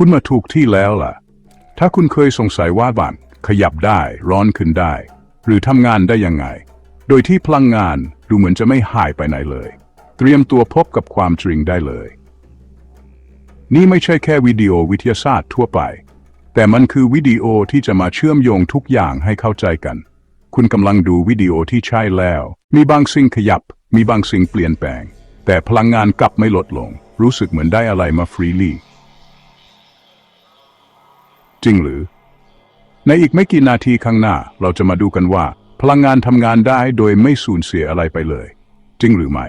คุณมาถูกที่แล้วล่ะ ถ้าคุณเคยสงสัยว่าบ้านขยับได้ร้อนขึ้นได้ หรือทำงานได้ยังไง โดยที่พลังงานดูเหมือนจะไม่หายไปไหนเลย เตรียมตัวพบกับความจริงได้เลย นี่ไม่ใช่แค่วิดีโอวิทยาศาสตร์ทั่วไป แต่มันคือวิดีโอที่จะมาเชื่อมโยงทุกอย่างให้เข้าใจกัน คุณกำลังดูวิดีโอที่ใช่แล้ว มีบางสิ่งขยับ มีบางสิ่งเปลี่ยนแปลง แต่พลังงานกลับไม่ลดลง รู้สึกเหมือนได้อะไรมาฟรีลี จริงหรือ ในอีกไม่กี่นาทีข้างหน้าเราจะมาดูกันว่า พลังงานทำงานได้โดยไม่สูญเสียอะไรไปเลย จริงหรือไม่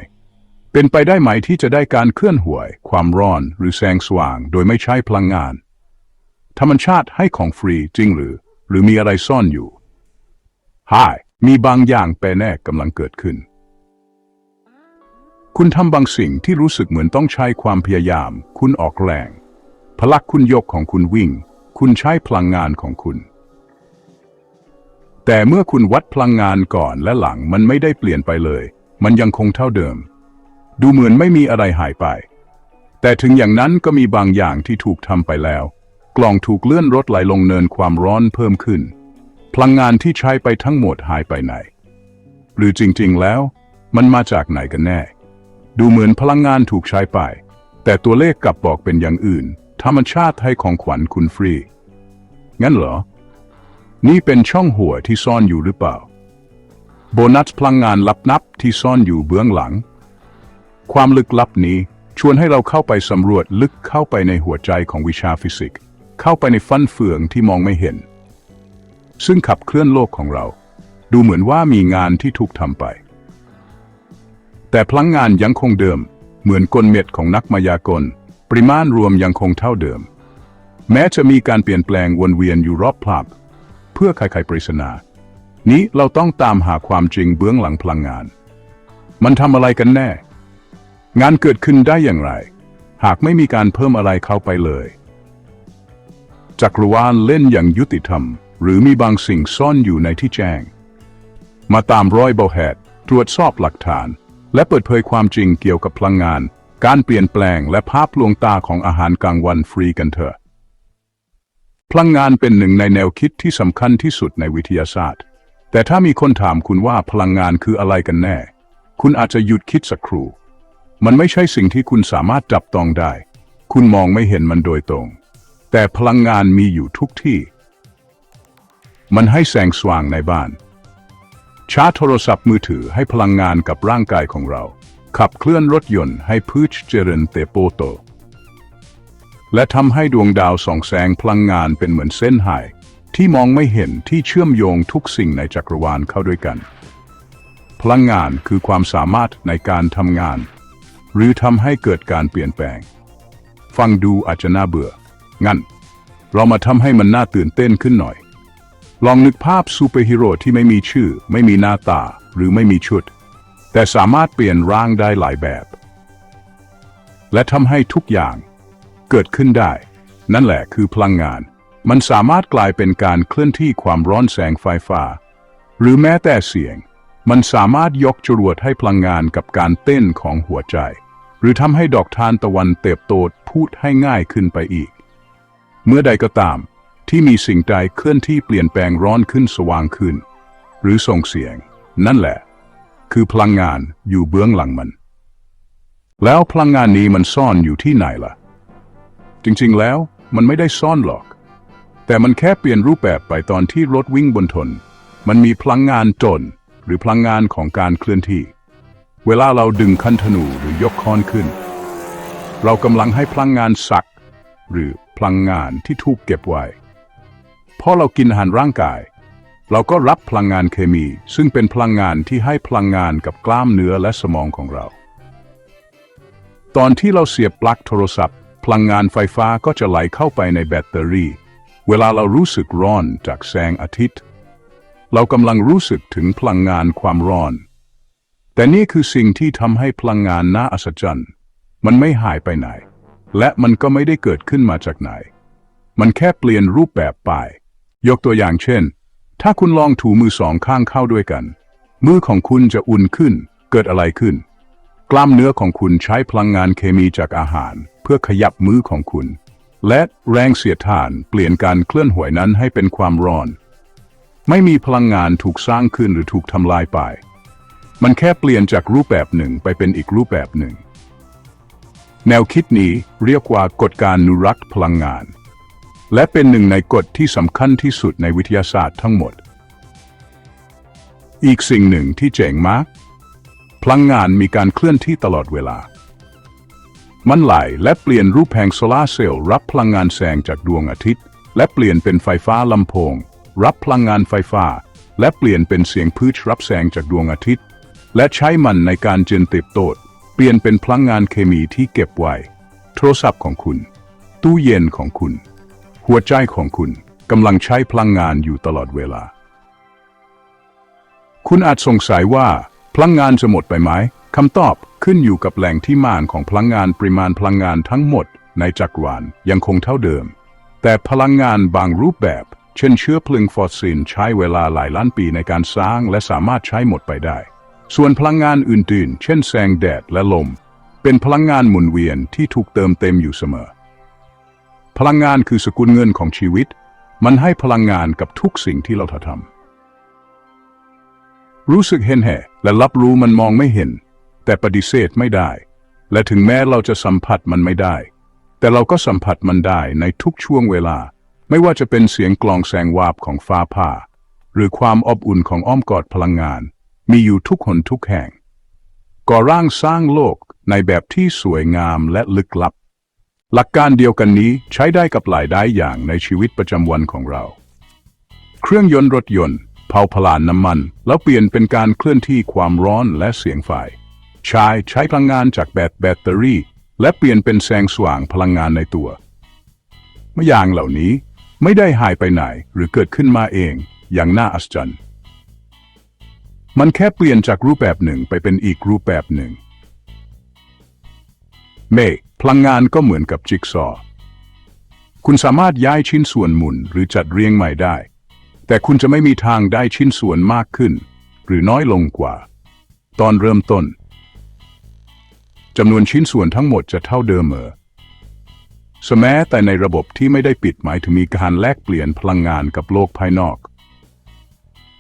เป็นไปได้ไหมที่จะได้การเคลื่อนไหวความร้อนหรือแสงสว่าง โดยไม่ใช้พลังงาน ธรรมชาติให้ของฟรีจริงหรือ หรือมีอะไรซ่อนอยู่ฮายมีบางอย่างแปลแน่กำลังเกิดขึ้น คุณทำบางสิ่งที่รู้สึกเหมือนต้องใช้ความพยายาม คุณออกแรง พลักคุณยกของคุณวิ่ง คุณใช้พลังงานของคุณ แต่เมื่อคุณวัดพลังงานก่อนและหลังมันไม่ได้เปลี่ยนไปเลย มันยังคงเท่าเดิม ดูเหมือนไม่มีอะไรหายไป แต่ถึงอย่างนั้นก็มีบางอย่างที่ถูกทำไปแล้ว กล่องถูกเลื่อนรถไหลลงเนินความร้อนเพิ่มขึ้น พลังงานที่ใช้ไปทั้งหมดหายไปไหน หรือจริงๆแล้ว มันมาจากไหนกันแน่ ดูเหมือนพลังงานถูกใช้ไป แต่ตัวเลขกลับบอกเป็นอย่างอื่น ธรรมชาติให้ของขวัญคุณฟรี งั้นเหรอ นี่เป็นช่องหัวที่ซ่อนอยู่หรือเปล่า โบนัสพลังงานลับนับที่ซ่อนอยู่เบื้องหลัง ความลึกลับนี้ชวนให้เราเข้าไปสำรวจลึกเข้าไปในหัวใจของวิชาฟิสิกส์ เข้าไปในฟันเฟืองที่มองไม่เห็น ซึ่งขับเคลื่อนโลกของเรา ดูเหมือนว่ามีงานที่ถูกทำไป แต่พลังงานยังคงเดิม เหมือนกลเม็ดของนักมายากล ปริมาณรวมยังคงเท่าเดิม แม้จะมีการเปลี่ยนแปลงวนเวียนอยู่รอบพลับ เพื่อไขไขปริศนา นี้เราต้องตามหาความจริงเบื้องหลังพลังงาน มันทำอะไรกันแน่ งานเกิดขึ้นได้อย่างไร หากไม่มีการเพิ่มอะไรเข้าไปเลย จักรวาลเล่นอย่างยุติธรรม หรือมีบางสิ่งซ่อนอยู่ในที่แจ้ง มาตามรอยเบาแหดตรวจสอบหลักฐาน และเปิดเผยความจริงเกี่ยวกับพลังงาน การเปลี่ยนแปลงและภาพลวงตาของอาหารกลางวันฟรีกันเถอะ พลังงานเป็นหนึ่งในแนวคิดที่สำคัญที่สุดในวิทยาศาสตร์ แต่ถ้ามีคนถามคุณว่าพลังงานคืออะไรกันแน่ คุณอาจจะหยุดคิดสักครู่ มันไม่ใช่สิ่งที่คุณสามารถจับต้องได้ คุณมองไม่เห็นมันโดยตรง แต่พลังงานมีอยู่ทุกที่ มันให้แสงสว่างในบ้านชาร์จโทรศัพท์มือถือให้พลังงานกับร่างกายของเรา ขับเคลื่อนรถยนต์ให้พืชเจริญเติบโต และทำให้ดวงดาวส่องแสงพลังงานเป็นเหมือนเส้นหาย ที่มองไม่เห็นที่เชื่อมโยงทุกสิ่งในจักรวาลเข้าด้วยกัน พลังงานคือความสามารถในการทำงาน หรือทำให้เกิดการเปลี่ยนแปลง ฟังดูอาจจะน่าเบื่อ งั้น เรามาทำให้มันน่าตื่นเต้นขึ้นหน่อย ลองนึกภาพซูเปอร์ฮีโร่ที่ไม่มีชื่อ ไม่มีหน้าตา หรือไม่มีชุด แต่สามารถเปลี่ยนร่างได้หลายแบบ และทำให้ทุกอย่างเกิดขึ้นได้ นั่นแหละคือพลังงาน มันสามารถกลายเป็นการเคลื่อนที่ความร้อนแสงไฟฟ้า หรือแม้แต่เสียง มันสามารถยกจรวดให้พลังงานกับการเต้นของหัวใจ หรือทำให้ดอกทานตะวันเติบโตพูดให้ง่ายขึ้นไปอีก เมื่อใดก็ตาม ที่มีสิ่งใดเคลื่อนที่เปลี่ยนแปลงร้อนขึ้นสว่างขึ้น หรือส่งเสียง นั่นแหละ คือพลังงานอยู่เบื้องหลังมัน แล้วพลังงานนี้มันซ่อนอยู่ที่ไหนล่ะ จริงๆแล้วมันไม่ได้ซ่อนหรอก แต่มันแค่เปลี่ยนรูปแบบไปตอนที่รถวิ่งบนถนนมันมีพลังงานจน หรือพลังงานของการเคลื่อนที่ เวลาเราดึงคันธนูหรือยกค้อนขึ้น เรากำลังให้พลังงานสัก หรือพลังงานที่ถูกเก็บไว้พอเรากินอาหารร่างกาย เราก็รับพลังงานเคมี ซึ่งเป็นพลังงานที่ให้พลังงานกับกล้ามเนื้อและสมองของเรา ตอนที่เราเสียบปลั๊กโทรศัพท์ พลังงานไฟฟ้าก็จะไหลเข้าไปในแบตเตอรี่ เวลาเรารู้สึกร้อนจากแสงอาทิตย์ เรากำลังรู้สึกถึงพลังงานความร้อน แต่นี่คือสิ่งที่ทำให้พลังงานน่าอัศจรรย์ มันไม่หายไปไหน และมันก็ไม่ได้เกิดขึ้นมาจากไหน มันแค่เปลี่ยนรูปแบบไป ยกตัวอย่างเช่น ถ้าคุณลองถูมือสองข้างเข้าด้วยกัน มือของคุณจะอุ่นขึ้น เกิดอะไรขึ้น กล้ามเนื้อของคุณใช้พลังงานเคมีจากอาหาร เพื่อขยับมือของคุณ และแรงเสียดทานเปลี่ยนการเคลื่อนไหวนั้นให้เป็นความร้อน ไม่มีพลังงานถูกสร้างขึ้นหรือถูกทำลายไป มันแค่เปลี่ยนจากรูปแบบหนึ่งไปเป็นอีกรูปแบบหนึ่ง แนวคิดนี้เรียกว่ากฎการนุรักษ์พลังงาน และเป็นหนึ่งในกฎที่สำคัญที่สุดในวิทยาศาสตร์ทั้งหมด อีกสิ่งหนึ่งที่เจ๋งมาก พลังงานมีการเคลื่อนที่ตลอดเวลา มันไหลและเปลี่ยนรูปแผงโซลาร์เซลล์รับพลังงานแสงจากดวงอาทิตย์ และเปลี่ยนเป็นไฟฟ้าลำโพง รับพลังงานไฟฟ้า และเปลี่ยนเป็นเสียงพืชรับแสงจากดวงอาทิตย์ และใช้มันในการเจริญเติบโตเปลี่ยนเป็นพลังงานเคมีที่เก็บไว้ โทรศัพท์ของคุณ ตู้เย็นของคุณ หัวใจของคุณกำลังใช้พลังงานอยู่ตลอดเวลา คุณอาจสงสัยว่าพลังงานจะหมดไปไหมคำตอบขึ้นอยู่กับแหล่งที่มาของพลังงานปริมาณพลังงานทั้งหมดในจักรวาลยังคงเท่าเดิม แต่พลังงานบางรูปแบบ เช่นเชื้อเพลิงฟอสซิลใช้เวลาหลายล้านปีในการสร้างและสามารถใช้หมดไปได้ ส่วนพลังงานอื่นๆ เช่นแสงแดดและลม เป็นพลังงานหมุนเวียนที่ถูกเติมเต็มอยู่เสมอ พลังงานคือสกุลเงินของชีวิต มันให้พลังงานกับทุกสิ่งที่เราทำรู้สึกเห็นแห่และรับรู้มันมองไม่เห็น แต่ปฏิเสธไม่ได้ และถึงแม้เราจะสัมผัสมันไม่ได้ แต่เราก็สัมผัสมันได้ในทุกช่วงเวลา ไม่ว่าจะเป็นเสียงกลองแสงวาบของฟ้าผ่า หรือความอบอุ่นของอ้อมกอดพลังงาน มีอยู่ทุกคนทุกแห่งก่อร่างสร้างโลกในแบบที่สวยงามและลึกลับ หลักการเดียวกันนี้ใช้ได้กับหลายได้อย่างในชีวิตประจำวันของเรา เครื่องยนต์รถยนต์ เผาผลาญน้ำมัน แล้วเปลี่ยนเป็นการเคลื่อนที่ความร้อนและเสียงไฟใช้ใช้พลังงานจากแบตแบตเตอรี่ และเปลี่ยนเป็นแสงสว่างพลังงานในตัวเมื่อย่างเหล่านี้ไม่ได้หายไปไหนหรือเกิดขึ้นมาเองอย่างน่าอัศจรรย์ มันแค่เปลี่ยนจากรูปแบบหนึ่งไปเป็นอีกรูปแบบหนึ่ง เมฆพลังงานก็เหมือนกับจิ๊กซอว์คุณสามารถย้ายชิ้นส่วนหมุนหรือจัดเรียงใหม่ได้ แต่คุณจะไม่มีทางได้ชิ้นส่วนมากขึ้น หรือน้อยลงกว่า ตอนเริ่มต้นจำนวนชิ้นส่วนทั้งหมดจะเท่าเดิมเมอสแม้แต่ในระบบที่ไม่ได้ปิดหมายถึงมีการแลกเปลี่ยนพลังงานกับโลกภายนอก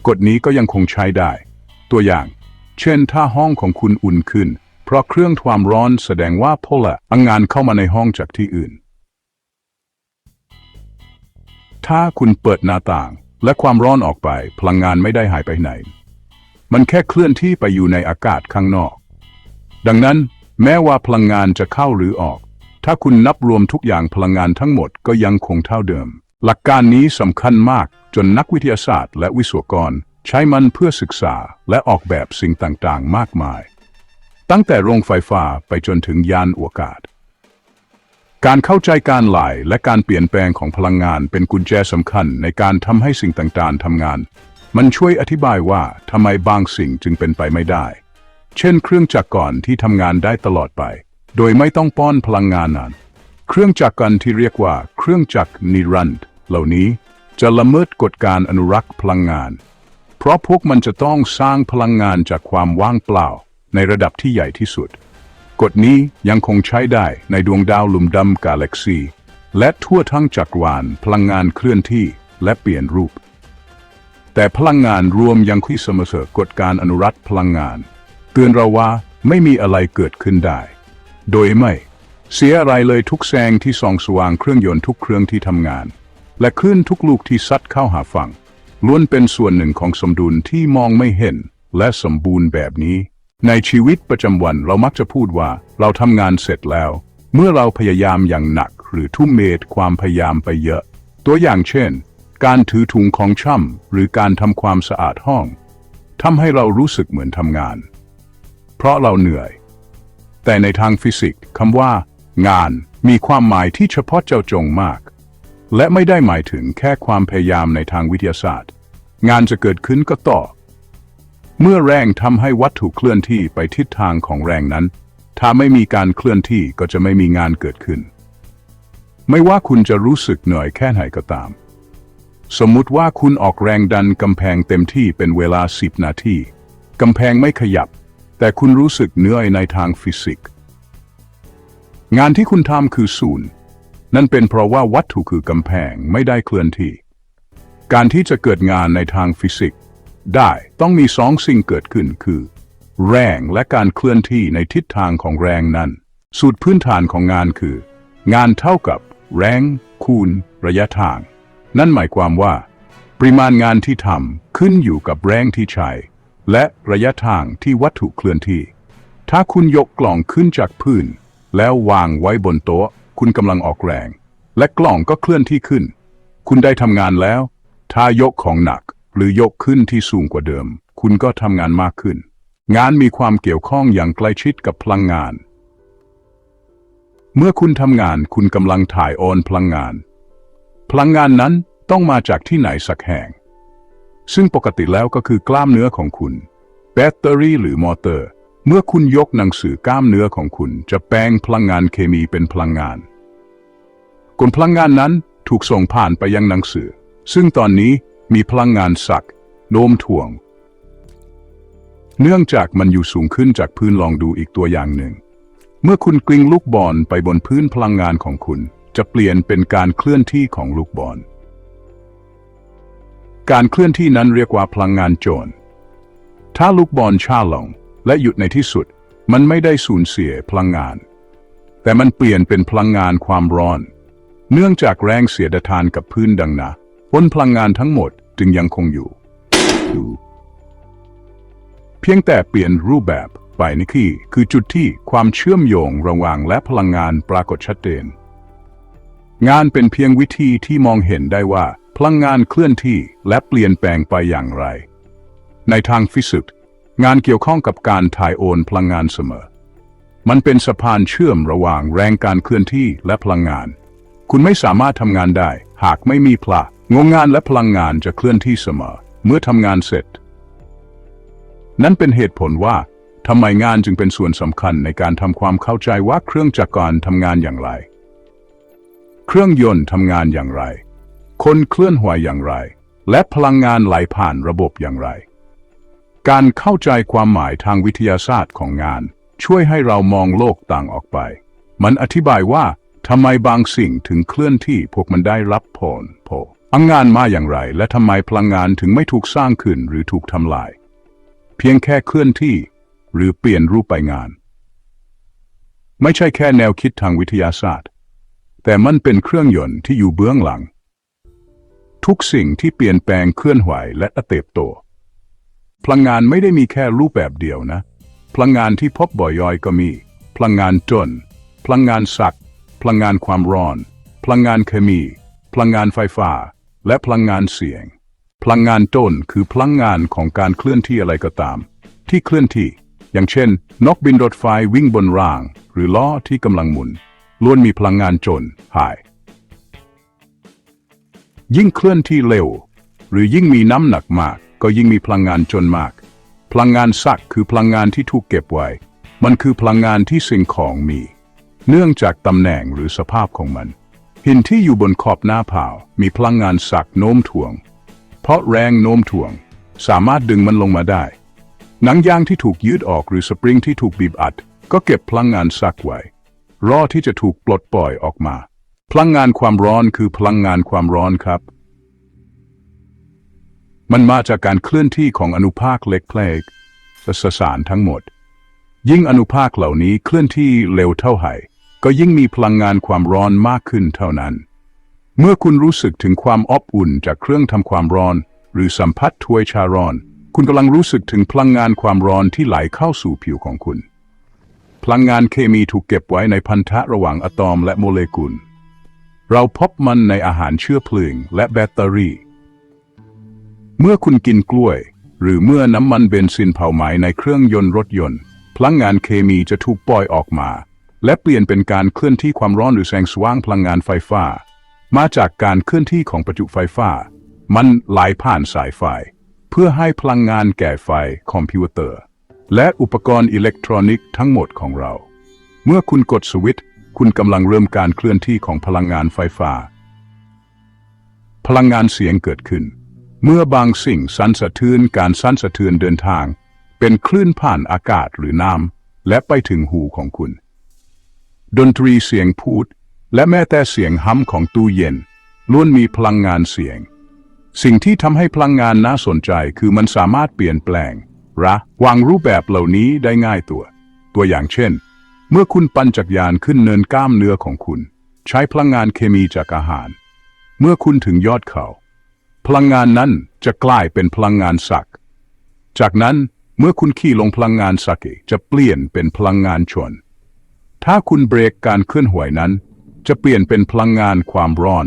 กฎนี้ก็ยังคงใช้ได้ ตัวอย่าง เช่น ถ้าห้องของคุณอุ่นขึ้น เพราะเครื่องความร้อนแสดงว่าพละพลังงานเข้ามาในห้องจากที่อื่น ถ้าคุณเปิดหน้าต่าง และความร้อนออกไป พลังงานไม่ได้หายไปไหน มันแค่เคลื่อนที่ไปอยู่ในอากาศข้างนอก ดังนั้นแม้ว่าพลังงานจะเข้าหรือออก ถ้าคุณนับรวมทุกอย่างพลังงานทั้งหมดก็ยังคงเท่าเดิม หลักการนี้สำคัญมากจนนักวิทยาศาสตร์ และวิศวกร ใช้มันเพื่อศึกษาและออกแบบสิ่งต่างๆ มากมาย ตั้งแต่โรงไฟฟ้าไปจนถึงยานอวกาศ การเข้าใจการไหลและการเปลี่ยนแปลงของพลังงานเป็นกุญแจสำคัญในการทำให้สิ่งต่างๆทำงาน มันช่วยอธิบายว่าทำไมบางสิ่งจึงเป็นไปไม่ได้ เช่น เครื่องจักรก่อนที่ทำงานได้ตลอดไป โดยไม่ต้องป้อนพลังงานนั้นเครื่องจักรกันที่เรียกว่า เครื่องจักรนิรันดร์เหล่านี้จะละเมิดกฎการอนุรักษ์พลังงาน เพราะพวกมันจะต้องสร้างพลังงานจากความว่างเปล่า ในระดับที่ใหญ่ที่สุด กฎนี้ยังคงใช้ได้ในดวงดาวลุมดำกาแล็กซี และทั่วทั้งจักรวาลพลังงานเคลื่อนที่และเปลี่ยนรูป แต่พลังงานรวมยังคุยเสมอกฎการอนุรักษ์พลังงาน เตือนเราว่าไม่มีอะไรเกิดขึ้นได้ โดยไม่ เสียอะไรเลยทุกแสงที่ส่องสว่างเครื่องยนต์ทุกเครื่องที่ทำงาน และคลื่นทุกลูกที่ซัดเข้าหาฝั่งล้วนเป็นส่วนหนึ่งของสมดุลที่มองไม่เห็นและสมบูรณ์แบบนี้ ในชีวิตประจำวันเรามักจะพูดว่าเราทำงานเสร็จแล้ว เมื่อเราพยายามอย่างหนักหรือทุ่มเมทความพยายามไปเยอะ ตัวอย่างเช่น การถือถุงของช่ำหรือการทำความสะอาดห้องทำให้เรารู้สึกเหมือนทำงาน เพราะเราเหนื่อย แต่ในทางฟิสิกส์คำว่า งานมีความหมายที่เฉพาะเจ้าจงมาก และไม่ได้หมายถึงแค่ความพยายามในทางวิทยาศาสตร์ งานจะเกิดขึ้นก็ต่อ เมื่อแรงทำให้วัตถุเคลื่อนที่ไปทิศทางของแรงนั้น ถ้าไม่มีการเคลื่อนที่ก็จะไม่มีงานเกิดขึ้น ไม่ว่าคุณจะรู้สึกเหนื่อยแค่ไหนก็ตาม สมมุติว่าคุณออกแรงดันกำแพงเต็มที่เป็นเวลา 10 นาทีกำแพงไม่ขยับ แต่คุณรู้สึกเหนื่อยในทางฟิสิกส์ งานที่คุณทำคือศูนย์ นั่นเป็นเพราะว่าวัตถุคือกำแพงไม่ได้เคลื่อนที่ การที่จะเกิดงานในทางฟิสิกส์ ได้ต้องมีสองสิ่งเกิดขึ้นคือ แรงและการเคลื่อนที่ในทิศทางของแรงนั้น สูตรพื้นฐานของงานคือ งานเท่ากับแรงคูณ ระยะทาง นั่นหมายความว่า ปริมาณงานที่ทำขึ้นอยู่กับแรงที่ใช้ และระยะทางที่วัตถุเคลื่อนที่ ถ้าคุณยกกล่องขึ้นจากพื้น แล้ววางไว้บนโต๊ะ คุณกำลังออกแรง และกล่องก็เคลื่อนที่ขึ้น คุณได้ทำงานแล้ว ถ้ายกของหนัก หรือยกขึ้นที่สูงกว่าเดิม คุณก็ทำงานมากขึ้น งานมีความเกี่ยวข้องอย่างใกล้ชิดกับพลังงาน เมื่อคุณทำงานคุณกำลังถ่ายโอนพลังงาน พลังงานนั้นต้องมาจากที่ไหนสักแห่ง ซึ่งปกติแล้วก็คือกล้ามเนื้อของคุณ แบตเตอรี่หรือมอเตอร์ เมื่อคุณยกหนังสือกล้ามเนื้อของคุณ จะแปลงพลังงานเคมีเป็นพลังงานกลพลังงานนั้นถูกส่งผ่านไปยังหนังสือ ซึ่งตอนนี้ มีพลังงานสักโน้มถ่วง เนื่องจากมันอยู่สูงขึ้นจากพื้นลองดูอีกตัวอย่างหนึ่ง เมื่อคุณกลิ้งลูกบอลไปบนพื้นพลังงานของคุณ จะเปลี่ยนเป็นการเคลื่อนที่ของลูกบอล การเคลื่อนที่นั้นเรียกว่าพลังงานโจร ถ้าลูกบอลช้าลงและหยุดในที่สุด มันไม่ได้สูญเสียพลังงาน แต่มันเปลี่ยนเป็นพลังงานความร้อน เนื่องจากแรงเสียดทานกับพื้นดังนะ บนพลังงานทั้งหมดจึงยังคงอยู่อยู่ เพียงแต่เปลี่ยนรูปแบบไปนี่คือคือจุดที่ความเชื่อมโยงระหว่างและพลังงานปรากฏชัดเจน งานเป็นเพียงวิธีที่มองเห็นได้ว่า พลังงานเคลื่อนที่และเปลี่ยนแปลงไปอย่างไร ในทางฟิสิกส์งานเกี่ยวข้องกับการถ่ายโอนพลังงานเสมอ มันเป็นสะพานเชื่อมระหว่างแรงการเคลื่อนที่และพลังงาน คุณไม่สามารถทำงานได้ หากไม่มีพละ งงงานและพลังงานจะเคลื่อนที่เสมอเมื่อทำงานเสร็จ นั่นเป็นเหตุผลว่าทำไมงานจึงเป็นส่วนสำคัญในการทำความเข้าใจว่าเครื่องจักรกรทำงานอย่างไร เครื่องยนต์ทำงานอย่างไร คนเคลื่อนไหวอย่างไร และพลังงานไหลผ่านระบบอย่างไร การเข้าใจความหมายทางวิทยาศาสตร์ของงาน ช่วยให้เรามองโลกต่างออกไป มันอธิบายว่าทำไมบางสิ่งถึงเคลื่อนที่พวกมันได้รับผลผล อังงานมาอย่างไร และทำไมพลังงานถึงไม่ถูกสร้างขึ้นหรือถูกทำลาย เพียงแค่เคลื่อนที่ หรือเปลี่ยนรูปไปงาน ไม่ใช่แค่แนวคิดทางวิทยาศาสตร์ แต่มันเป็นเครื่องยนต์ที่อยู่เบื้องหลัง ทุกสิ่งที่เปลี่ยนแปลงเคลื่อนไหวและเติบโต พลังงานไม่ได้มีแค่รูปแบบเดียวนะ พลังงานที่พบบ่อยย่อยก็มี พลังงานจน พลังงานสักพลังงานความร้อน พลังงานเคมี พลังงานไฟฟ้า และพลังงานเสียง พลังงานต้นคือพลังงานของการเคลื่อนที่อะไรก็ตาม ที่เคลื่อนที่ อย่างเช่น นกบินรถไฟวิ่งบนราง หรือล้อที่กำลังหมุนล้วนมีพลังงานจนหาย ยิ่งเคลื่อนที่เร็ว หรือยิ่งมีน้ำหนักมาก ก็ยิ่งมีพลังงานจนมาก พลังงานสักคือพลังงานที่ถูกเก็บไว้ มันคือพลังงานที่สิ่งของมี เนื่องจากตำแหน่งหรือสภาพของมัน หินที่อยู่บนขอบหน้าผามีพลังงานสักโน้มถ่วง เพราะแรงโน้มถ่วง สามารถดึงมันลงมาได้ หนังยางที่ถูกยืดออกหรือสปริงที่ถูกบีบอัด ก็เก็บพลังงานสักไว้ รอที่จะถูกปลดปล่อยออกมา พลังงานความร้อนคือพลังงานความร้อนครับ มันมาจากการเคลื่อนที่ของอนุภาคเล็กเพลกสสารทั้งหมด ยิ่งอนุภาคเหล่านี้เคลื่อนที่เร็วเท่าไหร่ ก็ยิ่งมีพลังงานความร้อนมากขึ้นเท่านั้น เมื่อคุณรู้สึกถึงความอบอุ่นจากเครื่องทำความร้อน หรือสัมผัสถ้วยชาร้อน คุณกำลังรู้สึกถึงพลังงานความร้อนที่ไหลเข้าสู่ผิวของคุณ พลังงานเคมีถูกเก็บไว้ในพันธะระหว่างอะตอมและโมเลกุล เราพบมันในอาหารเชื้อเพลิงและแบตเตอรี่ เมื่อคุณกินกล้วย หรือเมื่อน้ำมันเบนซินเผาไหม้ในเครื่องยนต์รถยนต์ พลังงานเคมีจะถูกปล่อยออกมา และเปลี่ยนเป็นการเคลื่อนที่ความร้อนหรือแสงสว่างพลังงานไฟฟ้า มาจากการเคลื่อนที่ของประจุไฟฟ้า มันไหลผ่านสายไฟ เพื่อให้พลังงานแก่ไฟคอมพิวเตอร์ และอุปกรณ์อิเล็กทรอนิกส์ทั้งหมดของเรา เมื่อคุณกดสวิตช์คุณกำลังเริ่มการเคลื่อนที่ของพลังงานไฟฟ้า พลังงานเสียงเกิดขึ้น เมื่อบางสิ่งสั่นสะเทือนการสั่นสะเทือนเดินทาง เป็นคลื่นผ่านอากาศหรือน้ำและไปถึงหูของคุณ ดนตรีเสียงพูด และแม้แต่เสียงฮัมของตู้เย็นล้วนมีพลังงานเสียง สิ่งที่ทำให้พลังงานน่าสนใจคือมันสามารถเปลี่ยนแปลงระวางรูปแบบเหล่านี้ได้ง่ายตัว ตัวอย่างเช่น เมื่อคุณปั่นจักรยานขึ้นเนินกล้ามเนื้อของคุณ ใช้พลังงานเคมีจากอาหาร เมื่อคุณถึงยอดเขา พลังงานนั้นจะกลายเป็นพลังงานสัก จากนั้นเมื่อคุณขี่ลงพลังงานสักจะเปลี่ยนเป็นพลังงานชน ถ้าคุณเบรกการเคลื่อนไหวนั้น จะเปลี่ยนเป็นพลังงานความร้อน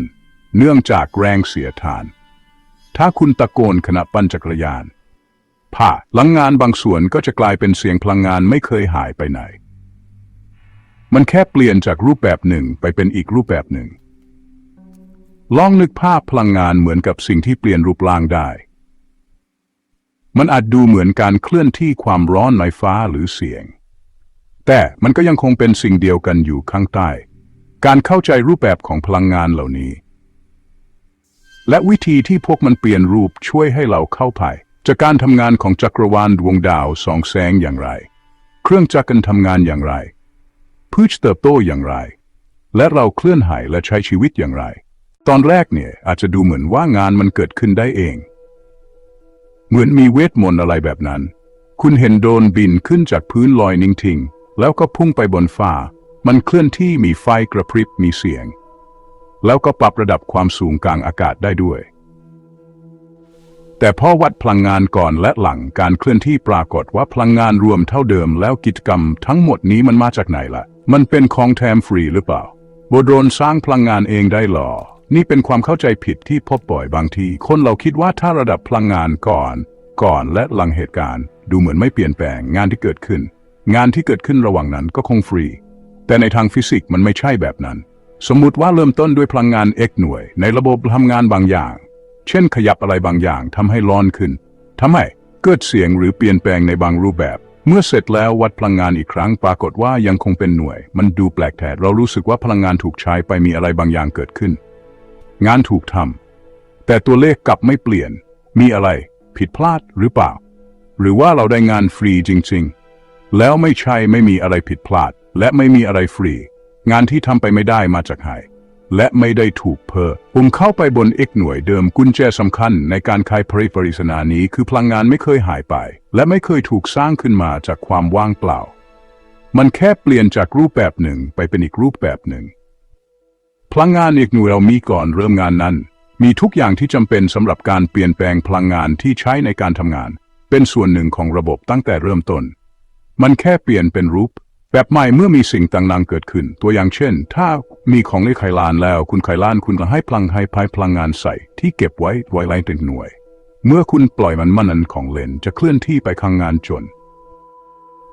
เนื่องจากแรงเสียดทาน ถ้าคุณตะโกนขณะปั่นจักรยาน ผ่าพลังงานบางส่วนก็จะกลายเป็นเสียงพลังงานไม่เคยหายไปไหน มันแค่เปลี่ยนจากรูปแบบหนึ่งไปเป็นอีกรูปแบบหนึ่ง ลองนึกภาพพลังงานเหมือนกับสิ่งที่เปลี่ยนรูปร่างได้ มันอาจดูเหมือนการเคลื่อนที่ความร้อนในฟ้าหรือเสียง แต่มันก็ยังคงเป็นสิ่งเดียวกันอยู่ข้างใต้ การเข้าใจรูปแบบของพลังงานเหล่านี้ และวิธีที่พวกมันเปลี่ยนรูปช่วยให้เราเข้าไปจากการทำงานของจักรวาลดวงดาวสองแสงอย่างไร เครื่องจักรกันทำงานอย่างไรพืชเติบโตอย่างไร และเราเคลื่อนไหวและใช้ชีวิตอย่างไร ตอนแรกเนี่ยอาจจะดูเหมือนว่างานมันเกิดขึ้นได้เอง เหมือนมีเวทมนต์อะไรแบบนั้น คุณเห็นโดรนบินขึ้นจากพื้นลอยนิ่งทิง แล้วก็พุ่งไปบนฟ้า มันเคลื่อนที่มีไฟกระพริบมีเสียง แล้วก็ปรับระดับความสูงกลางอากาศได้ด้วย แต่พอวัดพลังงานก่อนและหลังการเคลื่อนที่ปรากฏว่าพลังงานรวมเท่าเดิมแล้วกิจกรรมทั้งหมดนี้มันมาจากไหนล่ะ มันเป็นของแถมฟรีหรือเปล่าโบโดรนสร้างพลังงานเองได้หรอ นี่เป็นความเข้าใจผิดที่พบบ่อยบางที คนเราคิดว่าถ้าระดับพลังงานก่อน ก่อนและหลังเหตุการณ์ ดูเหมือนไม่เปลี่ยนแปลงงานที่เกิดขึ้น งานที่เกิดขึ้นระหว่างนั้นก็คงฟรี แต่ในทางฟิสิกส์มันไม่ใช่แบบนั้น สมมุติว่าเริ่มต้นด้วยพลังงาน x หน่วย ในระบบทำงานบางอย่าง เช่นขยับอะไรบางอย่างทำให้ร้อนขึ้นทำให้เกิดเสียงหรือเปลี่ยนแปลงในบางรูปแบบ เมื่อเสร็จแล้ววัดพลังงานอีกครั้งปรากฏว่ายังคงเป็นหน่วย มันดูแปลกแทเรารู้สึกว่าพลังงานถูกใช้ไปมีอะไรบางอย่างเกิดขึ้น งานถูกทำแต่ตัวเลขกลับไม่เปลี่ยน มีอะไร ผิดพลาดหรือเปล่า หรือว่าเราได้งานฟรีจริง ๆ แล้วไม่ใช่ไม่มีอะไรผิดพลาด และไม่มีอะไรฟรี งานที่ทำไปไม่ได้มาจากไหนและไม่ได้ถูกเพอผมเข้าไปบนเอกหน่วยเดิมกุญแจสำคัญในการคายปริปริศนานี้คือพลังงานไม่เคยหายไป และไม่เคยถูกสร้างขึ้นมาจากความว่างเปล่า มันแค่เปลี่ยนจากรูปแบบหนึ่งไปเป็นอีกรูปแบบหนึ่ง พลังงานเอกหน่วยเรามีก่อนเริ่มงานนั้น มีทุกอย่างที่จำเป็นสำหรับการเปลี่ยนแปลงพลังงานที่ใช้ในการทำงาน เป็นส่วนหนึ่งของระบบตั้งแต่เริ่มต้น มันแค่เปลี่ยนเป็นรูป แบบใหม่เมื่อมีสิ่งต่างๆเกิดขึ้น ตัวอย่างเช่น ถ้ามีของในไขลานแล้ว คุณไขลานคุณก็ให้พลังให้พายพลังงานใส่ ที่เก็บไว้ไว้ไล่เป็นหน่วย เมื่อคุณปล่อยมันมันนั้นของเลนจะเคลื่อนที่ไปข้างงานจน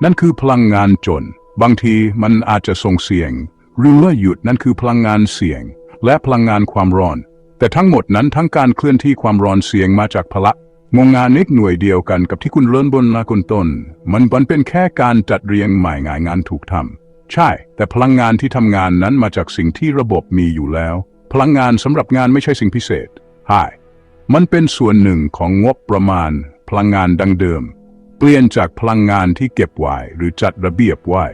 นั่นคือพลังงานจน บางทีมันอาจจะส่งเสียง หรือว่าหยุดนั่นคือพลังงานเสียง และพลังงานความร้อน แต่ทั้งหมดนั้นทั้งการเคลื่อนที่ความร้อนเสียงมาจากพละ งงงานเล็กหน่วยเดียวกันกับที่คุณเริ่มบนนาคุณต้น มันมันเป็นแค่การจัดเรียงใหม่งานงานถูกทำใช่ แต่พลังงานที่ทำงานนั้นมาจากสิ่งที่ระบบมีอยู่แล้ว พลังงานสำหรับงานไม่ใช่สิ่งพิเศษใช่มันเป็นส่วนหนึ่งของงบประมาณ พลังงานดังเดิม เปลี่ยนจากพลังงานที่เก็บไว้หรือจัดระเบียบไว้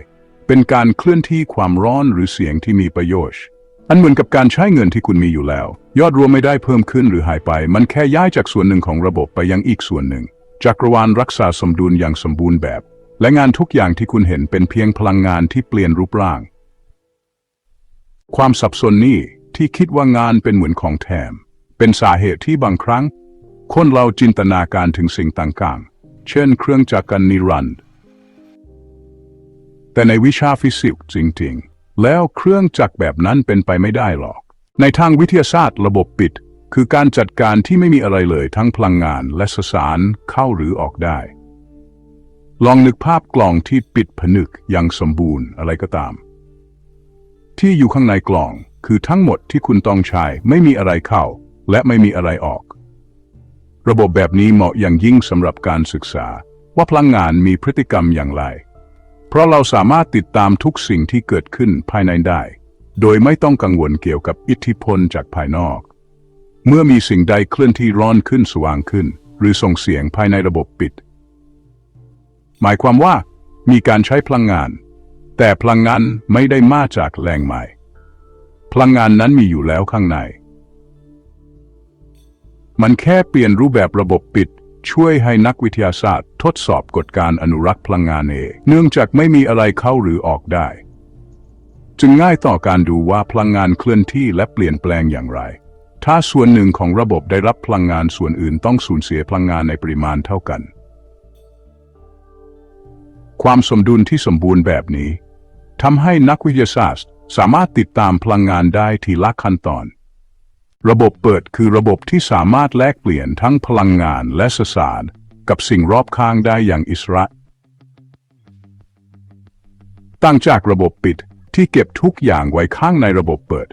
เป็นการเคลื่อนที่ความร้อนหรือเสียงที่มีประโยชน์ อันเหมือนกับการใช้เงินที่คุณมีอยู่แล้ว ยอดรวมไม่ได้เพิ่มขึ้นหรือหายไป มันแค่ย้ายจากส่วนหนึ่งของระบบไปยังอีกส่วนหนึ่ง จักรวาลรักษาสมดุลอย่างสมบูรณ์แบบ และงานทุกอย่างที่คุณเห็นเป็นเพียงพลังงานที่เปลี่ยนรูปร่าง ความสับสนนี้ที่คิดว่างานเป็นเหมือนของแถม เป็นสาเหตุที่บางครั้ง คนเราจินตนาการถึงสิ่งต่างๆ เช่น เครื่องจักรกันนิรันดร์แต่ในวิชาฟิสิกส์จริงๆ แล้วเครื่องจักรแบบนั้นเป็นไปไม่ได้หรอก ในทางวิทยาศาสตร์ระบบปิด คือการจัดการที่ไม่มีอะไรเลยทั้งพลังงานและสสารเข้าหรือออกได้ ลองนึกภาพกล่องที่ปิดผนึกอย่างสมบูรณ์อะไรก็ตาม ที่อยู่ข้างในกล่องคือทั้งหมดที่คุณต้องใช้ไม่มีอะไรเข้า และไม่มีอะไรออก ระบบแบบนี้เหมาะอย่างยิ่งสำหรับการศึกษา ว่าพลังงานมีพฤติกรรมอย่างไร เพราะเราสามารถติดตามทุกสิ่งที่เกิดขึ้นภายในได้ โดยไม่ต้องกังวลเกี่ยวกับอิทธิพลจากภายนอก เมื่อมีสิ่งใดเคลื่อนที่ร้อนขึ้นสว่างขึ้น หรือส่งเสียงภายในระบบปิด หมายความว่า มีการใช้พลังงาน แต่พลังงานไม่ได้มาจากแรงใหม่ พลังงานนั้นมีอยู่แล้วข้างใน มันแค่เปลี่ยนรูปแบบระบบปิด ช่วยให้นักวิทยาศาสตร์ทดสอบกฎการอนุรักษ์พลังงานเองเนื่องจากไม่มีอะไรเข้าหรือออกได้ จึงง่ายต่อการดูว่าพลังงานเคลื่อนที่และเปลี่ยนแปลงอย่างไร ถ้าส่วนหนึ่งของระบบได้รับพลังงานส่วนอื่นต้องสูญเสียพลังงานในปริมาณเท่ากัน ความสมดุลที่สมบูรณ์แบบนี้ทำให้นักวิทยาศาสตร์ สามารถติดตามพลังงานได้ทีละขั้นตอน ระบบเปิดคือระบบที่สามารถแลกเปลี่ยนทั้งพลังงานและสสารกับสิ่งรอบข้างได้อย่างอิสระต่างจากระบบปิดที่เก็บทุกอย่างไว้ข้างในระบบเปิด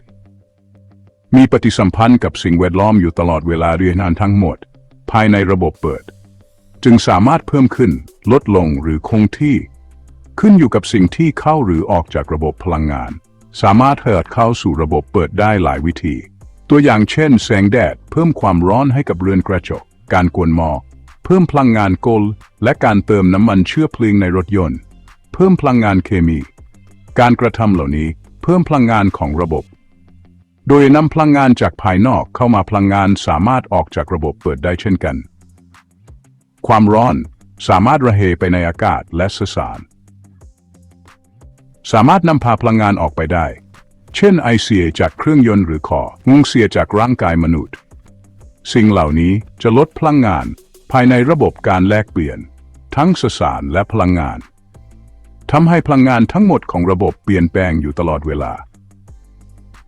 มีปฏิสัมพันธ์กับสิ่งแวดล้อมอยู่ตลอดเวลาเรียนานทั้งหมด ภายในระบบเปิด จึงสามารถเพิ่มขึ้น ลดลงหรือคงที่ ขึ้นอยู่กับสิ่งที่เข้าหรือออกจากระบบพลังงาน สามารถเหิดเข้าสู่ระบบเปิดได้หลายวิธี ตัวอย่างเช่น แสงแดดเพิ่มความร้อนให้กับเรือนกระจก การกวนหมอ เพิ่มพลังงานกล และการเติมน้ำมันเชื้อเพลิงในรถยนต์ เพิ่มพลังงานเคมี การกระทำเหล่านี้เพิ่มพลังงานของระบบ โดยนำพลังงานจากภายนอกเข้ามาพลังงานสามารถออกจากระบบเปิดได้เช่นกัน ความร้อนสามารถระเหยไปในอากาศและสสาร สามารถนำพาพลังงานออกไปได้ เช่นไอเสียจากเครื่องยนต์หรือคองุงเสียจากร่างกายมนุษย์ สิ่งเหล่านี้จะลดพลังงาน ภายในระบบการแลกเปลี่ยน ทั้งสสารและพลังงานทำให้พลังงานทั้งหมดของระบบเปลี่ยนแปลงอยู่ตลอดเวลา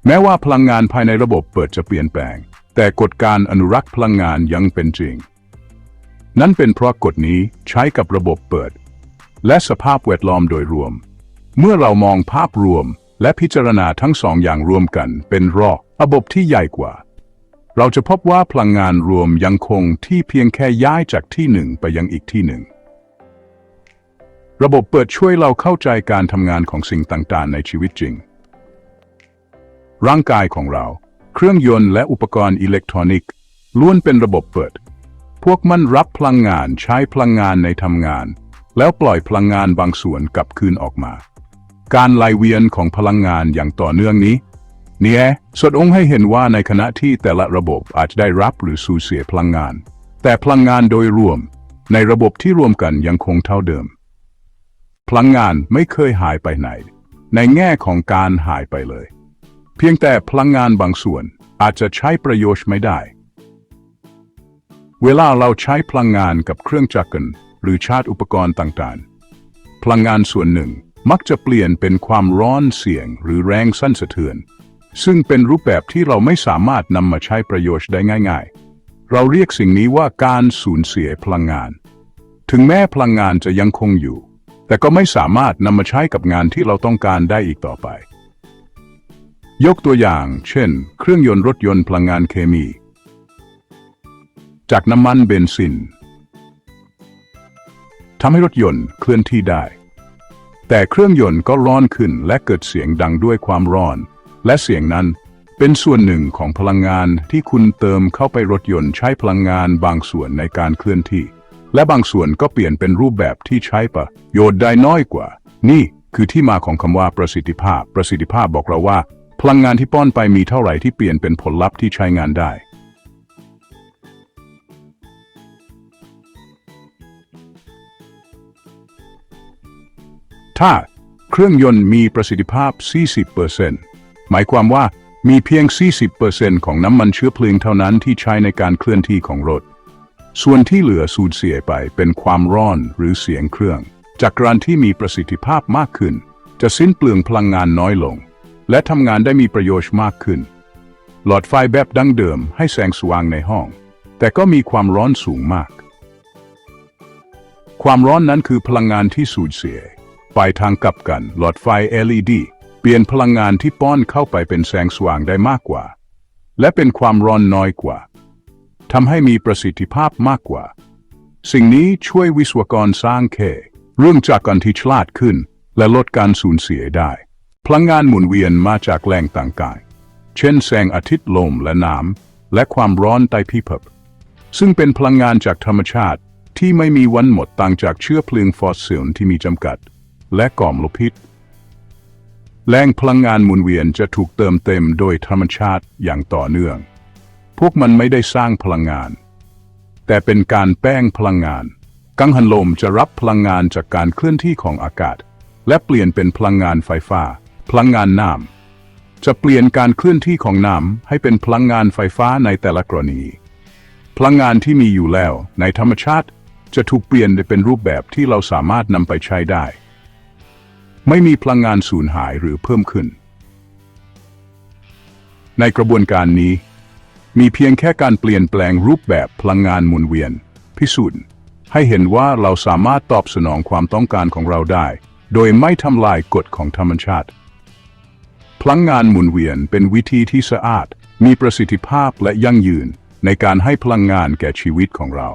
แม้ว่าพลังงานภายในระบบเปิดจะเปลี่ยนแปลง แต่กฎการอนุรักษ์พลังงานยังเป็นจริง นั่นเป็นเพราะกฎนี้ใช้กับระบบเปิด และสภาพแวดล้อมโดยรวม เมื่อเรามองภาพรวม และพิจารณาทั้งสองอย่างรวมกันเป็นรอกระบบที่ใหญ่กว่า เราจะพบว่าพลังงานรวมยังคงที่เพียงแค่ย้ายจากที่หนึ่งไปยังอีกที่หนึ่ง ระบบเปิดช่วยเราเข้าใจการทำงานของสิ่งต่างๆ ในชีวิตจริง ร่างกายของเรา เครื่องยนต์และอุปกรณ์อิเล็กทรอนิกส์ล้วนเป็นระบบเปิด พวกมันรับพลังงานใช้พลังงานในทำงาน แล้วปล่อยพลังงานบางส่วนกลับคืนออกมา การไหลเวียนของพลังงานอย่างต่อเนื่องนี้เนี่ยสดองค์ให้เห็นว่าในขณะที่แต่ละระบบอาจจะได้รับหรือสูญเสียพลังงาน แต่พลังงานโดยรวม ในระบบที่รวมกันยังคงเท่าเดิม พลังงานไม่เคยหายไปไหน ในแง่ของการหายไปเลย เพียงแต่พลังงานบางส่วนอาจจะใช้ประโยชน์ไม่ได้ เวลาเราใช้พลังงานกับเครื่องจักรหรือชาร์จอุปกรณ์ต่างๆ พลังงานส่วนหนึ่ง มักจะเปลี่ยนเป็นความร้อนเสียงหรือแรงสั่นสะเทือน ซึ่งเป็นรูปแบบที่เราไม่สามารถนำมาใช้ประโยชน์ได้ง่าย ๆ เราเรียกสิ่งนี้ว่าการสูญเสียพลังงาน ถึงแม้พลังงานจะยังคงอยู่ แต่ก็ไม่สามารถนำมาใช้กับงานที่เราต้องการได้อีกต่อไป ยกตัวอย่าง เช่น เครื่องยนต์รถยนต์พลังงานเคมี จากน้ำมันเบนซินทำให้รถยนต์เคลื่อนที่ได้ แต่เครื่องยนต์ก็ร้อนขึ้นและเกิดเสียงดังด้วยความร้อน และเสียงนั้นเป็นส่วนหนึ่งของพลังงานที่คุณเติมเข้าไปรถยนต์ใช้พลังงานบางส่วนในการเคลื่อนที่ และบางส่วนก็เปลี่ยนเป็นรูปแบบที่ใช้ประโยชน์ได้น้อยกว่า นี่คือที่มาของคำว่าประสิทธิภาพ ประสิทธิภาพบอกเราว่า พลังงานที่ป้อนไปมีเท่าไหร่ที่เปลี่ยนเป็นผลลัพธ์ที่ใช้งานได้ ถ้าเครื่องยนต์มีประสิทธิภาพ 40%หมายความว่ามีเพียง 40%ของน้ำมันเชื้อเพลิงเท่านั้นที่ใช้ในการเคลื่อนที่ของรถ ส่วนที่เหลือสูญเสียไปเป็นความร้อนหรือเสียงเครื่อง จากการที่มีประสิทธิภาพมากขึ้น จะสิ้นเปลืองพลังงานน้อยลง และทำงานได้มีประโยชน์มากขึ้น หลอดไฟแบบดั้งเดิมให้แสงสว่างในห้อง แต่ก็มีความร้อนสูงมาก ความร้อนนั้นคือพลังงานที่สูญเสีย ไปทางกลับกัน หลอดไฟ LED เปลี่ยนพลังงานที่ป้อนเข้าไปเป็นแสงสว่างได้มากกว่า และเป็นความร้อนน้อยกว่าทำให้มีประสิทธิภาพมากกว่า สิ่งนี้ช่วยวิศวกรสร้างเคเรื่องจากการที่ฉลาดขึ้น และลดการสูญเสียได้ พลังงานหมุนเวียนมาจากแหล่งต่างๆ เช่นแสงอาทิตย์ลมและน้ำและความร้อนใต้พิภพซึ่งเป็นพลังงานจากธรรมชาติที่ไม่มีวันหมดต่างจากเชื้อเพลิงฟอสซิลที่มีจำกัด และก่อมลพิษ แรงพลังงานหมุนเวียนจะถูกเติมเต็มโดยธรรมชาติอย่างต่อเนื่อง พวกมันไม่ได้สร้างพลังงาน แต่เป็นการแป้งพลังงาน กังหันลมจะรับพลังงานจากการเคลื่อนที่ของอากาศ และเปลี่ยนเป็นพลังงานไฟฟ้า พลังงานน้ำจะเปลี่ยนการเคลื่อนที่ของน้ำให้เป็นพลังงานไฟฟ้าในแต่ละกรณีพลังงานที่มีอยู่แล้วในธรรมชาติจะถูกเปลี่ยนไปเป็นรูปแบบที่เราสามารถนำไปใช้ได้ ไม่มีพลังงานสูญหายหรือเพิ่มขึ้น ในกระบวนการนี้ มีเพียงแค่การเปลี่ยนแปลงรูปแบบพลังงานหมุนเวียน พิสูจน์ ให้เห็นว่าเราสามารถตอบสนองความต้องการของเราได้ โดยไม่ทำลายกฎของธรรมชาติ พลังงานหมุนเวียนเป็นวิธีที่สะอาด มีประสิทธิภาพและยั่งยืนในการให้พลังงานแก่ชีวิตของเรา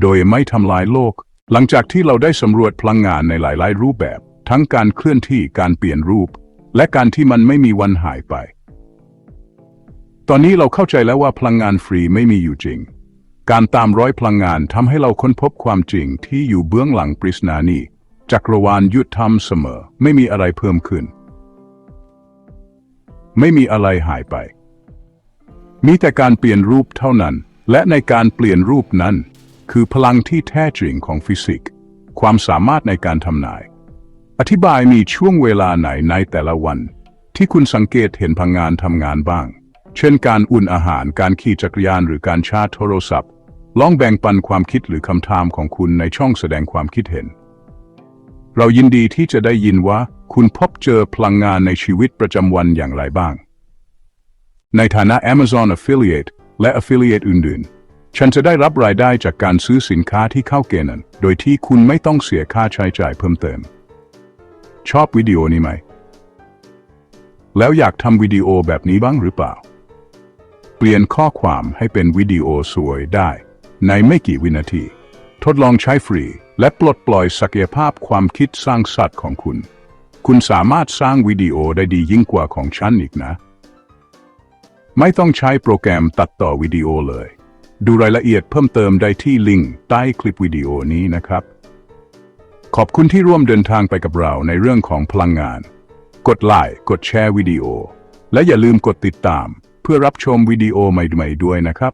โดยไม่ทำลายโลก หลังจากที่เราได้สำรวจพลังงานในหลาย ๆ รูปแบบ ทั้งการเคลื่อนที่การเปลี่ยนรูป และการที่มันไม่มีวันหายไป ตอนนี้เราเข้าใจแล้วว่าพลังงานฟรีไม่มีอยู่จริง การตามร้อยพลังงานทำให้เราค้นพบความจริงที่อยู่เบื้องหลังปริศนานี้จักรวาลยุติธรรมเสมอ ไม่มีอะไรเพิ่มขึ้น ไม่มีอะไรหายไป มีแต่การเปลี่ยนรูปเท่านั้น และในการเปลี่ยนรูปนั้น คือพลังที่แท้จริงของฟิสิกส์ ความสามารถในการทำนาย อธิบายมีช่วงเวลาไหนในแต่ละวัน ที่คุณสังเกตเห็นพลังงานทำงานบ้าง เช่นการอุ่นอาหารการขี่จักรยานหรือการชาร์จโทรศัพท์ ลองแบ่งปันความคิดหรือคำถามของคุณในช่องแสดงความคิดเห็น เรายินดีที่จะได้ยินว่าคุณพบเจอพลังงานในชีวิตประจำวันอย่างไรบ้าง ในฐานะ Amazon Affiliate และ Affiliate อื่นๆ ฉันจะได้รับรายได้จากการซื้อสินค้าที่เข้าเกณฑ์นั้น โดยที่คุณไม่ต้องเสียค่าใช้จ่ายเพิ่มเติม ชอบวิดีโอนี้ไหม แล้วอยากทำวิดีโอแบบนี้บ้างหรือเปล่า เปลี่ยนข้อความให้เป็นวิดีโอสวยได้ ในไม่กี่วินาที ทดลองใช้ฟรี และปลดปล่อยศักยภาพความคิดสร้างสรรค์ของคุณ คุณสามารถสร้างวิดีโอได้ดียิ่งกว่าของฉันอีกนะ ไม่ต้องใช้โปรแกรมตัดต่อวิดีโอเลย ดูรายละเอียดเพิ่มเติมได้ที่ลิงก์ใต้คลิปวิดีโอนี้นะครับ ขอบคุณที่ร่วมเดินทางไปกับเราในเรื่องของพลังงาน กดไลค์กดแชร์วิดีโอ และอย่าลืมกดติดตาม เพื่อรับชมวิดีโอใหม่ๆด้วยนะครับ